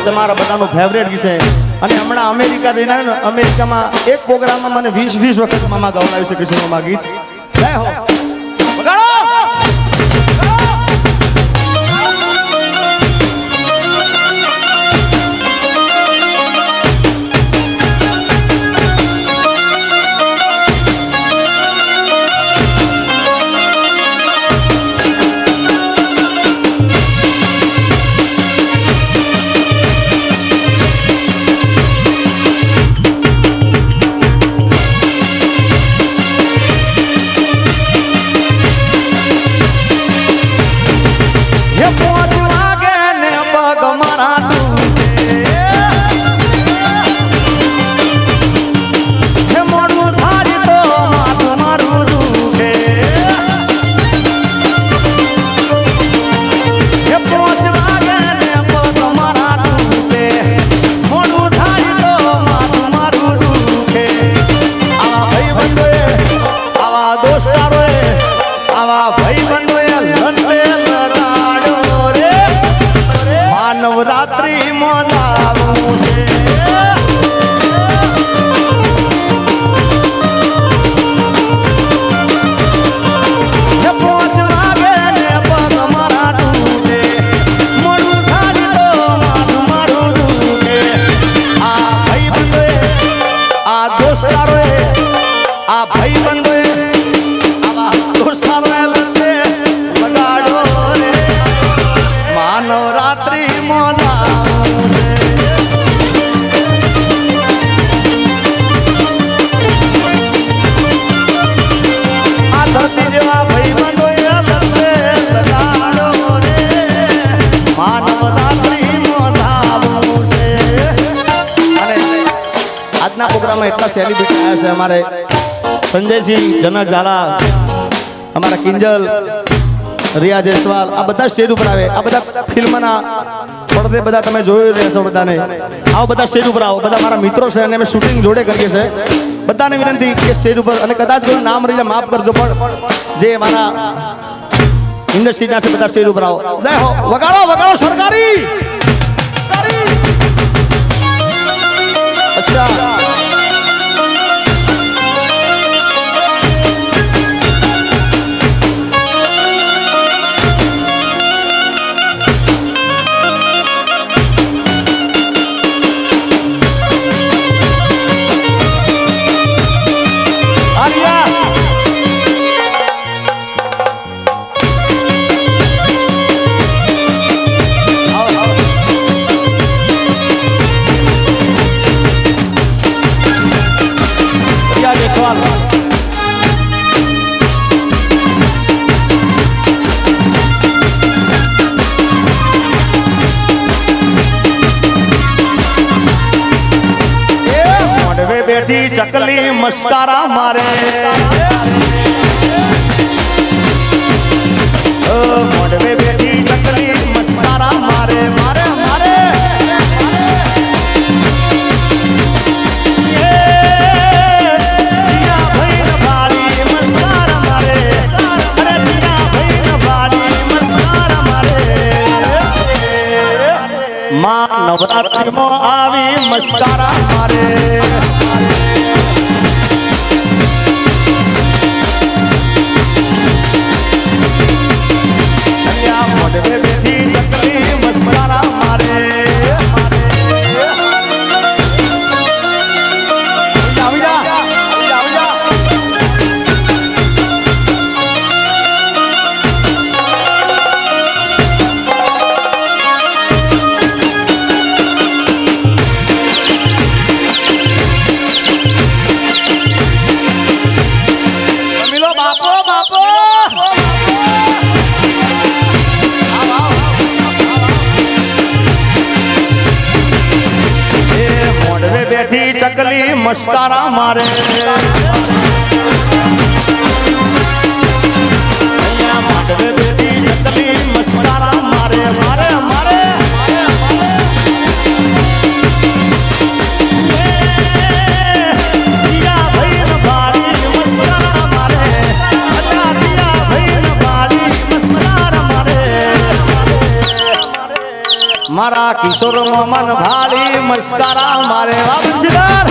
તમારા બધાનું ફેવરેટ છે અને હમણાં અમેરિકા જઈને અમેરિકામાં એક પ્રોગ્રામમાં મને વીસ વીસ વખત મામા ગવડાવી છે કિશોર મામા ગીત. હો. રાત્રિ છે. સેલિબ્રિટી આવ્યા છે અમારે. સંજયસિંહ, જનક ઝાલા, અમારા કિંજલ, રિયા જયસ્વાલ, આ બધા સ્ટેજ ઉપર આવે. આ બધા ફિલ્મના પડદે બધા તમે જોઈ રહ્યા છો બધાને. આવો બધા સ્ટેજ ઉપર આવો. બધા મારા મિત્રો છે અને અમે શૂટિંગ જોડે કરીએ છીએ. બધાને વિનંતી કે સ્ટેજ ઉપર, અને કદાચ કોઈ નામ રહીને જાય માફ કરજો, પણ જે મારા ઇન્ડસ્ટ્રીના છે, બધા સ્ટેજ ઉપર આવો. જય વગાડો વગાડો સરકારી! બેઠી ચકલી મસ્કારા મારે. મોઢવે બેઠી માં નવરાત્રીમાં આવી મસ્કારા મારે. મોઢવે બેઠી મસ્કારા મારે. ચકલી મસ્કારા મારે. મારા કિશોર મન ભાળી મસ્કારા મારે બાબુદાર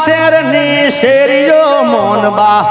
શેરની શેરીઓ મોનબા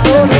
que no